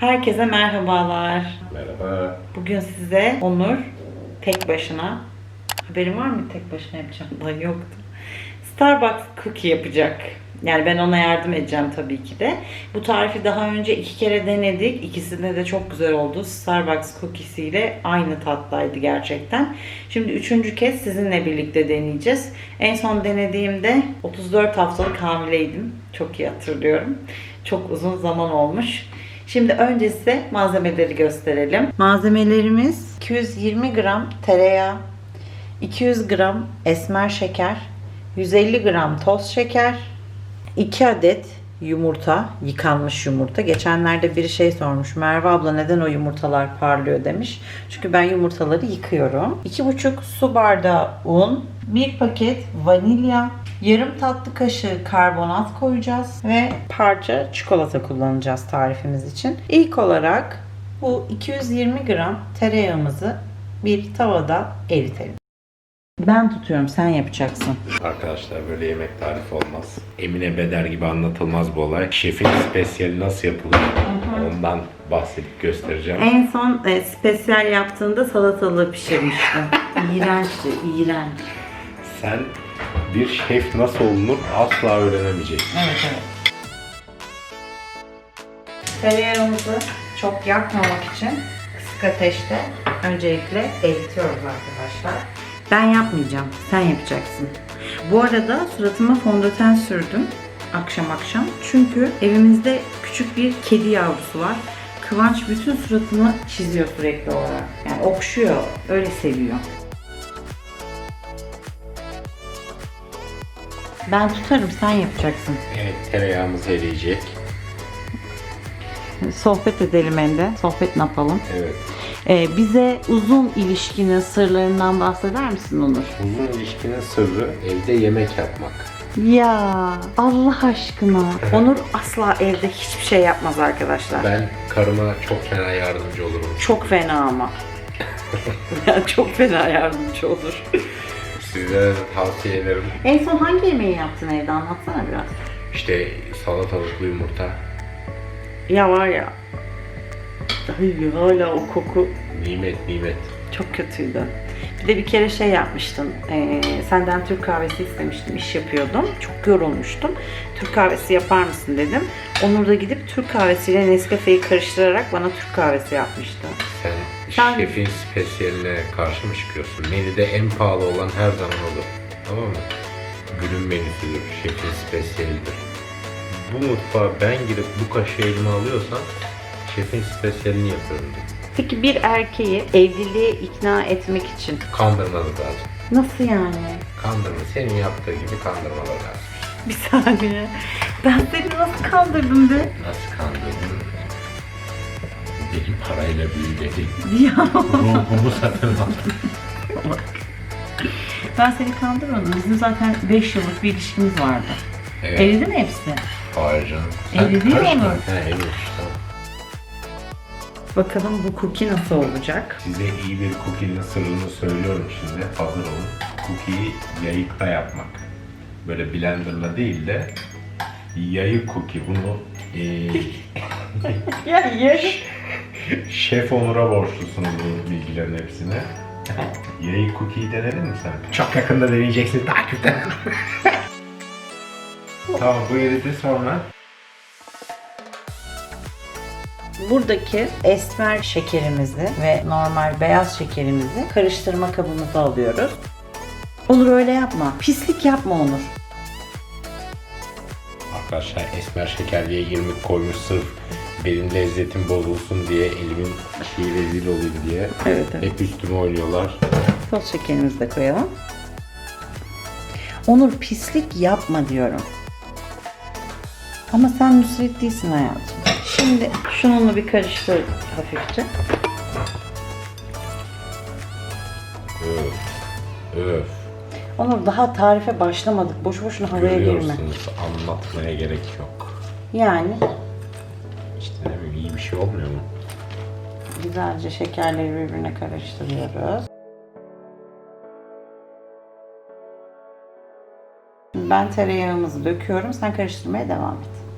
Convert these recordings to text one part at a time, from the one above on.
Herkese merhabalar. Merhaba. Bugün size Onur tek başına, haberin var mı tek başına yapacağım? Daha yoktu. Starbucks cookie yapacak. Yani ben ona yardım edeceğim tabii ki de. Bu tarifi daha önce iki kere denedik. İkisinde de çok güzel oldu. Starbucks cookiesiyle aynı tattaydı gerçekten. Şimdi üçüncü kez sizinle birlikte deneyeceğiz. En son denediğimde 34 haftalık hamileydim. Çok iyi hatırlıyorum. Çok uzun zaman olmuş. Şimdi önce size malzemeleri gösterelim. Malzemelerimiz 220 gram tereyağı, 200 gram esmer şeker, 150 gram toz şeker, 2 adet yumurta, yıkanmış yumurta. Geçenlerde biri şey sormuş. Merve abla neden o yumurtalar parlıyor demiş. Çünkü ben yumurtaları yıkıyorum. 2,5 su bardağı un, 1 paket vanilya, yarım tatlı kaşığı karbonat koyacağız ve parça çikolata kullanacağız tarifimiz için. İlk olarak bu 220 gram tereyağımızı bir tavada eritelim. Ben tutuyorum, sen yapacaksın. Arkadaşlar böyle yemek tarifi olmaz. Emine Beder gibi anlatılmaz bu olay. Şefin spesiyeli nasıl yapılır ondan bahsedip göstereceğim. En son e, spesyal yaptığında salatalığı pişirmiştim. İğrençti, iğrenç. Sen bir şef nasıl olunur asla öğrenemeyeceksin. Evet, evet. Tereyağımızı çok yakmamak için kısık ateşte öncelikle eritiyoruz arkadaşlar. Ben yapmayacağım, sen yapacaksın. Bu arada suratıma fondöten sürdüm akşam akşam. Çünkü evimizde küçük bir kedi yavrusu var. Kıvanç bütün suratımı çiziyor sürekli olarak. Yani okşuyor, öyle seviyor. Ben tutarım, sen yapacaksın. Evet tereyağımız eriyecek. Sohbet edelim hem de. Sohbet ne yapalım? Evet. Ee, bize uzun ilişkinin sırlarından bahseder misin Onur? Uzun ilişkinin sırrı evde yemek yapmak. Ya Allah aşkına. Onur asla evde hiçbir şey yapmaz arkadaşlar. Ben karıma çok fena yardımcı olurum. Çok fena ama. yani çok fena yardımcı olur. De tavsiye ederim. En son hangi yemeği yaptın evde anlatsana biraz. İşte salatalıklı yumurta. Ya var ya. Ay, hala o koku Nimet nimet. Çok kötüydü. Bir de bir kere şey yapmıştım. Ee, senden Türk kahvesi istemiştim. iş yapıyordum. Çok yorulmuştum. Türk kahvesi yapar mısın dedim. Onur da gidip Türk kahvesiyle Nescafe'yi karıştırarak bana Türk kahvesi yapmıştı. Sen, Sen- şefin spesiyeline karşı mı çıkıyorsun? Menüde en pahalı olan her zaman olur. Tamam mı? Günün menüsüdür, şefin spesiyelidir. Bu mutfağa ben girip bu kaşığı elime alıyorsam şefin spesiyelini yapıyorum. Peki bir erkeği evliliğe ikna etmek için Kandırmalı lazım. nasıl yani? Kandırma. Senin yaptığı gibi kandırmalar lazım. Bir saniye. Ben seni nasıl kandırdım be? Nasıl kandırdın? Benim parayla büyüledi. Ya Ruhumu satın aldı. ben seni kandırmadım. Bizim zaten 5 yıllık bir ilişkimiz vardı. Evet. Eridi mi hepsi? Hayır canım. Eridi mi karışma. onu? He tamam. Bakalım bu cookie nasıl olacak? Size iyi bir cookie'nin sırrını söylüyorum şimdi. Hazır olun. Cookie'yi yayıkta yapmak. Böyle blenderla değil de yayık cookie. Bunu eee, Ya ye. Şef Onur'a borçlusunuz bu bilgilerin hepsine. Yayık cookie'yi denedin mi sen? Çok yakında deneyeceksin takipte. tamam bu eridi sonra. Buradaki esmer şekerimizi ve normal beyaz şekerimizi karıştırma kabımıza alıyoruz. Onur öyle yapma. Pislik yapma Onur. Arkadaşlar esmer şeker diye 20 koymuş sırf benim lezzetim bozulsun diye elimin şeyi rezil olayım diye. Evet evet. Hep üstüme oynuyorlar. Toz şekerimizi de koyalım. Onur pislik yapma diyorum. Ama sen Nusret değilsin hayatım. Şimdi şununla bir karıştır hafifçe. Öf. Öf. Onur daha tarife başlamadık. Boş boşuna havaya girme. Görüyorsunuz anlatmaya gerek yok. Yani İşte ne bileyim iyi bir şey olmuyor mu? güzelce şekerleri birbirine karıştırıyoruz. Ben tereyağımızı döküyorum. Sen karıştırmaya devam et.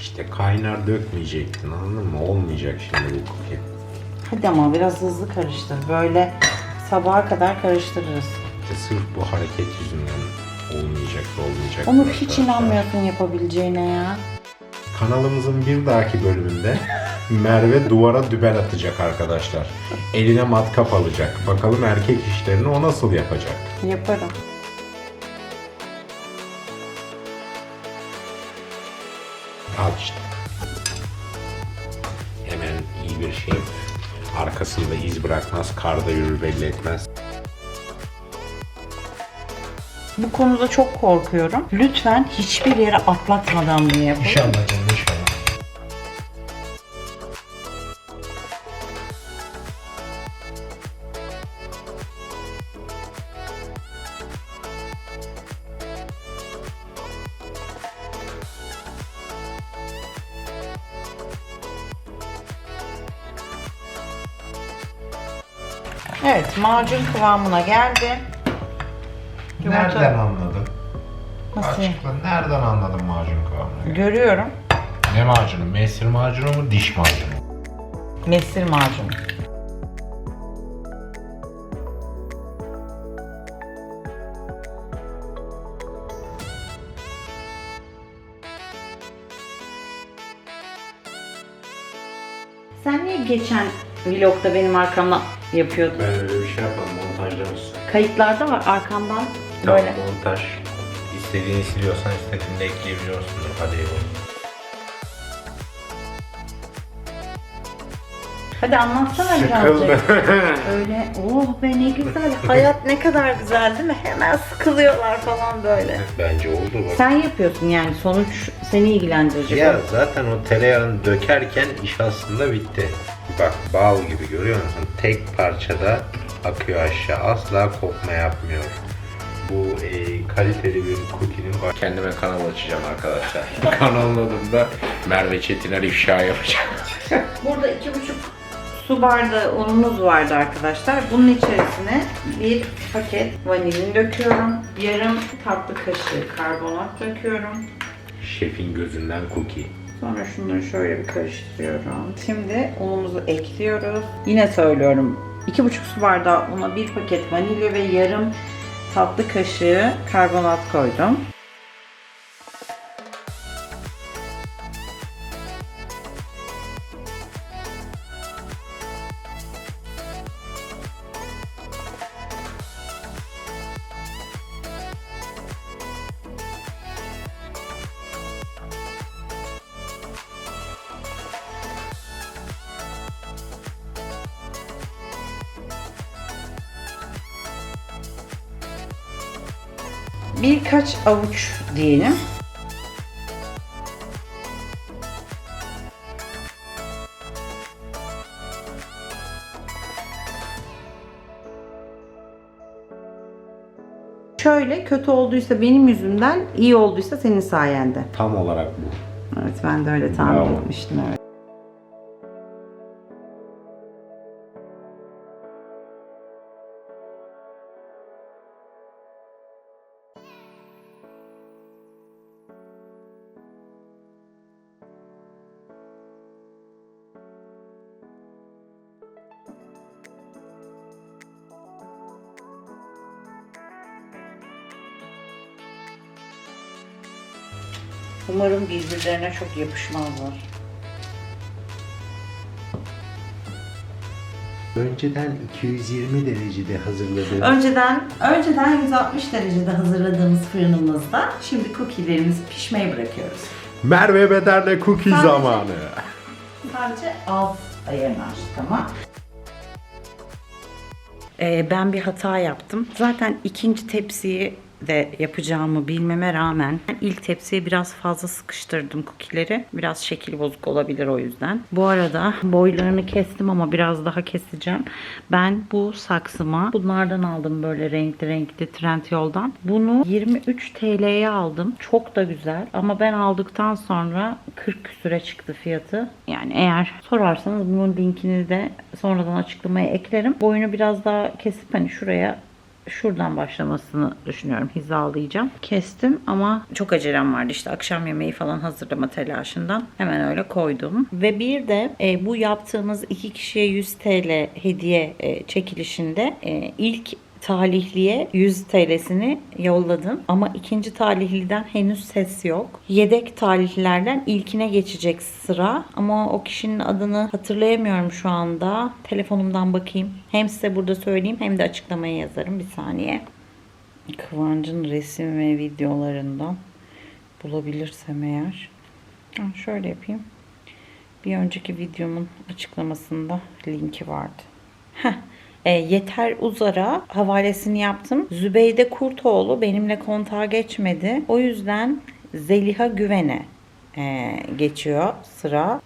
İşte kaynar dökmeyecektin anladın mı? Olmayacak şimdi bu cookie. Hadi ama biraz hızlı karıştır. Böyle sabaha kadar karıştırırız. İşte sırf bu hareket yüzünden olmayacak olmayacak. Onu arkadaşlar. hiç inanmıyorsun yapabileceğine ya. Kanalımızın bir dahaki bölümünde Merve duvara dübel atacak arkadaşlar. Eline matkap alacak. Bakalım erkek işlerini o nasıl yapacak. Yaparım. Al işte. Hemen iyi bir şey. Arkasında iz bırakmaz, karda yürür belli etmez. Bu konuda çok korkuyorum. Lütfen hiçbir yere atlatmadan bunu yapın. İnşallah canım inşallah. Evet macun kıvamına geldi. Yumurta- Nereden anladın? Nasıl? Açıkla. Nereden anladın macun kıvamını? Görüyorum. Ne macunu? Mesir macunu mu? Diş macunu mu? Mesir macunu. Sen niye geçen vlogda benim arkamdan yapıyordun? Ben öyle bir şey yapmadım. Montajlamışsın. Kayıtlarda var arkamdan böyle. Tamam montaj. İstediğini siliyorsan istediğini de ekleyebiliyorsundur. Hadi eyvallah. Hadi anlatsana birazcık. Öyle oh be ne güzel. Hayat ne kadar güzel değil mi? Hemen sıkılıyorlar falan böyle. Bence oldu bak. Sen yapıyorsun yani sonuç seni ilgilendirecek. Ya zaten o tereyağını dökerken iş aslında bitti. Bak bal gibi görüyor musun? Tek parçada akıyor aşağı. Asla kopma yapmıyor. Bu e, kaliteli bir cookie'nin var. Kendime kanal açacağım arkadaşlar. Kanalın adında Merve Çetiner ifşa yapacağım. Burada iki buçuk su bardağı unumuz vardı arkadaşlar. Bunun içerisine bir paket vanilin döküyorum. Yarım tatlı kaşığı karbonat döküyorum. Şefin gözünden cookie. Sonra şunları şöyle bir karıştırıyorum. Şimdi unumuzu ekliyoruz. Yine söylüyorum. iki buçuk su bardağı una bir paket vanilya ve yarım tatlı kaşığı karbonat koydum. Birkaç avuç diyelim. Şöyle kötü olduysa benim yüzümden, iyi olduysa senin sayende. Tam olarak bu. Evet ben de öyle tahmin Bravo. etmiştim evet. Umarım birbirlerine çok yapışmazlar. Önceden 220 derecede hazırladığım Önceden önceden 160 derecede hazırladığımız fırınımızda şimdi cookie'lerimizi pişmeye bırakıyoruz. Merve Beder'le cookie Sadece- zamanı. Sadece alt ayarını açtık ama. Ee, ben bir hata yaptım. Zaten ikinci tepsiyi de yapacağımı bilmeme rağmen ilk tepsiye biraz fazla sıkıştırdım kukileri. Biraz şekil bozuk olabilir o yüzden. Bu arada boylarını kestim ama biraz daha keseceğim. Ben bu saksıma bunlardan aldım böyle renkli renkli Trendyol'dan. Bunu 23 TL'ye aldım. Çok da güzel ama ben aldıktan sonra 40 küsüre çıktı fiyatı. Yani eğer sorarsanız bunun linkini de sonradan açıklamaya eklerim. Boyunu biraz daha kesip hani şuraya şuradan başlamasını düşünüyorum. Hizalayacağım. Kestim ama çok acelem vardı. İşte akşam yemeği falan hazırlama telaşından. Hemen öyle koydum. Ve bir de e, bu yaptığımız iki kişiye 100 TL hediye e, çekilişinde e, ilk talihliye 100 TL'sini yolladım. Ama ikinci talihliden henüz ses yok. Yedek talihlilerden ilkine geçecek sıra. Ama o kişinin adını hatırlayamıyorum şu anda. Telefonumdan bakayım. Hem size burada söyleyeyim hem de açıklamaya yazarım. Bir saniye. Kıvancın resim ve videolarından bulabilirsem eğer. Ha, şöyle yapayım. Bir önceki videomun açıklamasında linki vardı. Heh. E, Yeter Uzar'a havalesini yaptım. Zübeyde Kurtoğlu benimle kontağa geçmedi. O yüzden Zeliha Güven'e e, geçiyor sıra.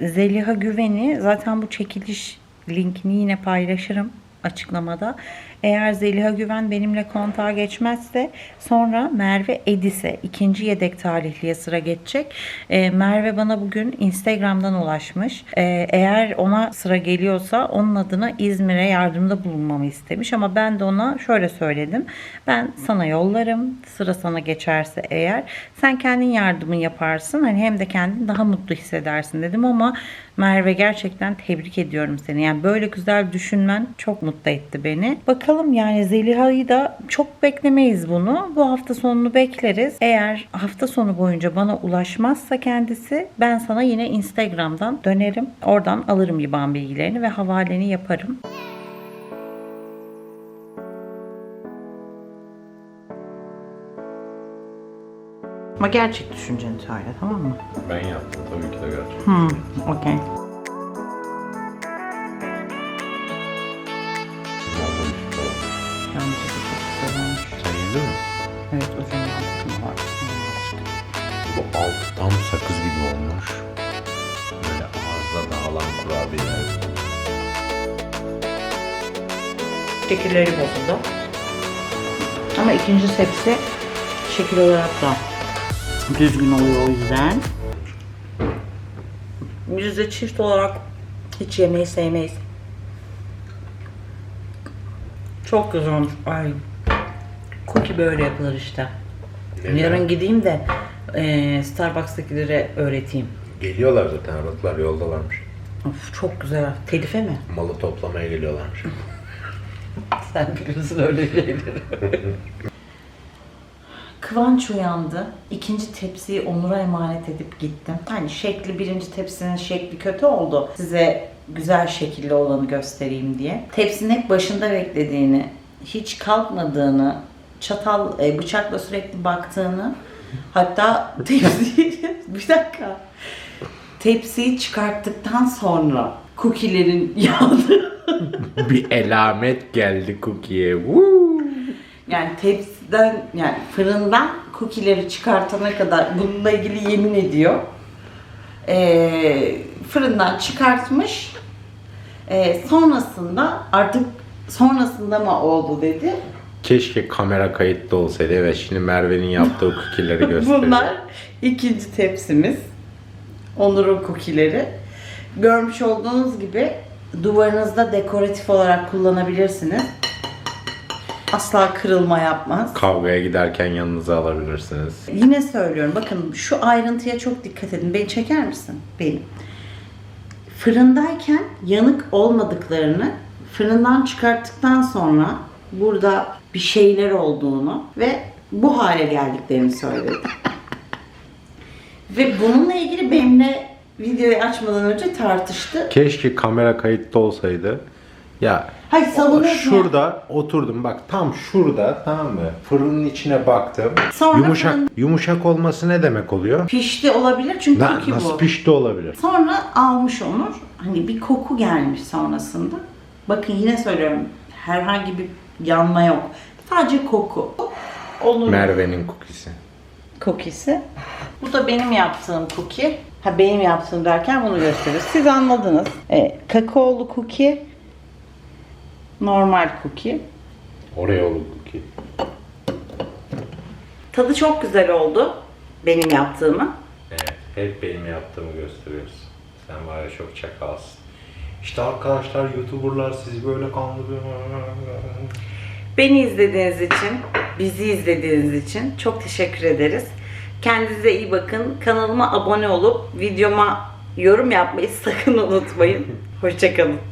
Zeliha Güven'i zaten bu çekiliş linkini yine paylaşırım açıklamada. Eğer Zeliha Güven benimle kontağa geçmezse sonra Merve Edis'e ikinci yedek talihliye sıra geçecek. Ee, Merve bana bugün Instagram'dan ulaşmış. Ee, eğer ona sıra geliyorsa onun adına İzmir'e yardımda bulunmamı istemiş. Ama ben de ona şöyle söyledim. Ben sana yollarım. Sıra sana geçerse eğer sen kendin yardımını yaparsın. Hani hem de kendini daha mutlu hissedersin dedim ama Merve gerçekten tebrik ediyorum seni. Yani böyle güzel düşünmen çok mutlu etti beni. Bakalım yani Zeliha'yı da çok beklemeyiz bunu. Bu hafta sonunu bekleriz. Eğer hafta sonu boyunca bana ulaşmazsa kendisi ben sana yine Instagram'dan dönerim. Oradan alırım IBAN bilgilerini ve havaleni yaparım. Ama gerçek düşünceni söyle tamam mı? Ben yaptım tabii ki de gerçekten. Hmm, okey. Şekilleri bozuldu. Ama ikinci tepsi şekil olarak da düzgün oluyor o yüzden. Yüzde çift olarak hiç yemeği sevmeyiz. Çok güzel olmuş. Ay. Cookie böyle yapılır işte. Neden? Yarın gideyim de eee Starbucks'takilere öğreteyim. Geliyorlar zaten aradılar yoldalarmış. Of, çok güzel. Telife mi? Malı toplamaya geliyorlarmış. Sen biliyorsun öyle şeyleri. Kıvanç uyandı. İkinci tepsiyi Onur'a emanet edip gittim. Hani şekli birinci tepsinin şekli kötü oldu. Size güzel şekilli olanı göstereyim diye. Tepsinin hep başında beklediğini, hiç kalkmadığını, çatal e, bıçakla sürekli baktığını, hatta tepsiyi bir dakika. Tepsiyi çıkarttıktan sonra cookie'lerin yağını bir elamet geldi Cookie'ye. Woo! Yani tepsiden yani fırından cookie'leri çıkartana kadar bununla ilgili yemin ediyor. Ee, fırından çıkartmış. Ee, sonrasında artık sonrasında mı oldu dedi. Keşke kamera kayıtlı olsaydı. Evet şimdi Merve'nin yaptığı cookie'leri gösteriyor. Bunlar ikinci tepsimiz. Onur'un cookie'leri. Görmüş olduğunuz gibi duvarınızda dekoratif olarak kullanabilirsiniz. Asla kırılma yapmaz. Kavgaya giderken yanınıza alabilirsiniz. Yine söylüyorum bakın şu ayrıntıya çok dikkat edin. Beni çeker misin? Benim. Fırındayken yanık olmadıklarını fırından çıkarttıktan sonra burada bir şeyler olduğunu ve bu hale geldiklerini söyledi. ve bununla ilgili benimle videoyu açmadan önce tartıştı. Keşke kamera kayıtlı olsaydı. Ya Hayır savunuyor. şurada oturdum bak tam şurada tamam mı? Fırının içine baktım. Sonra yumuşak fırın- yumuşak olması ne demek oluyor? Pişti olabilir çünkü Na- nasıl bu. pişti olabilir? Sonra almış Onur. Hani bir koku gelmiş sonrasında. Bakın yine söylüyorum. Herhangi bir yanma yok. Sadece koku. Onur Merve'nin cookie'si. cookie'si. Bu da benim yaptığım cookie. Ha benim yaptığım derken bunu gösteriyor. Siz anladınız. E, kakaolu cookie. Normal cookie. Oreo'lu cookie. Tadı çok güzel oldu. Benim yaptığımı. Evet, hep benim yaptığımı gösteriyorsun. Sen var ya çok çakalsın. İşte arkadaşlar YouTuber'lar sizi böyle kandırıyor. Beni izlediğiniz için, bizi izlediğiniz için çok teşekkür ederiz. Kendinize iyi bakın. Kanalıma abone olup videoma yorum yapmayı sakın unutmayın. Hoşçakalın.